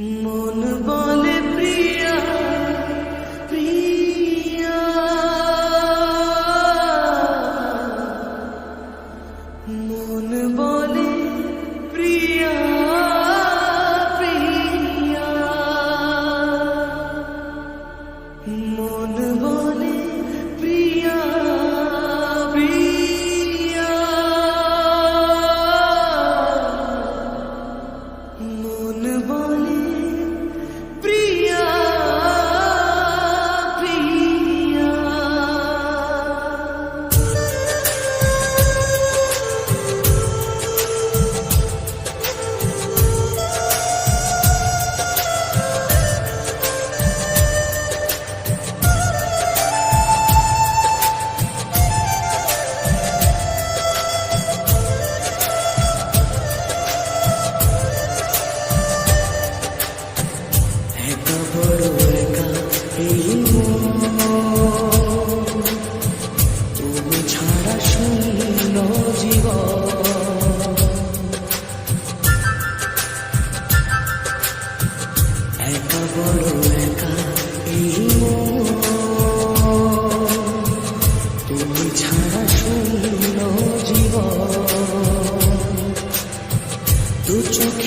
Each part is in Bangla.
মন বলে প্রিয়া প্রিয়া। মন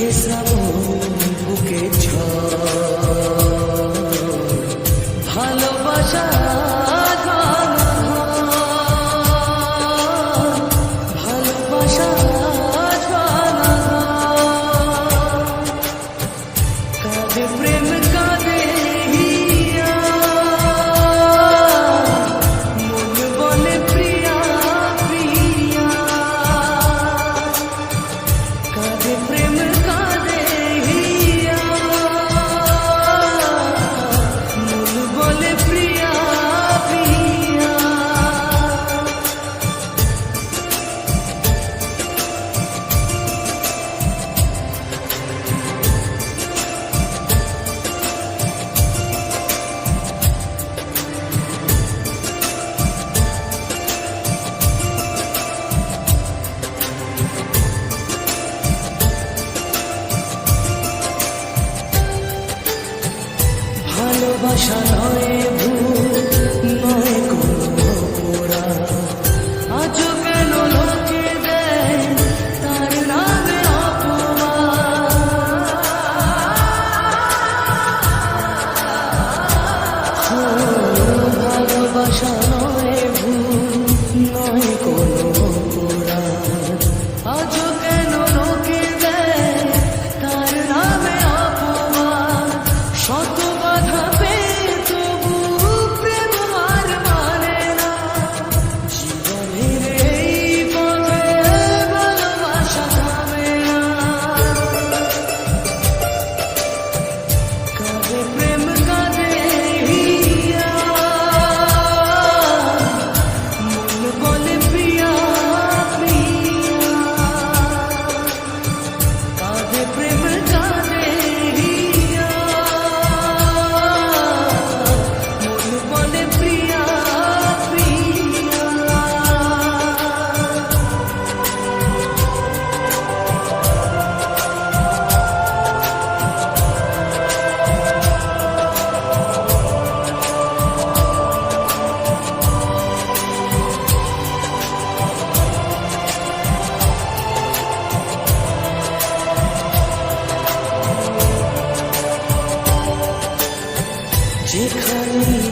রেখে ভালোবাসা ভাষা নয় ভুল নয় কোনো অপরাধ আজ কেন লোকে দেয় তার নামে অপমান? ভালোবাসা Take her.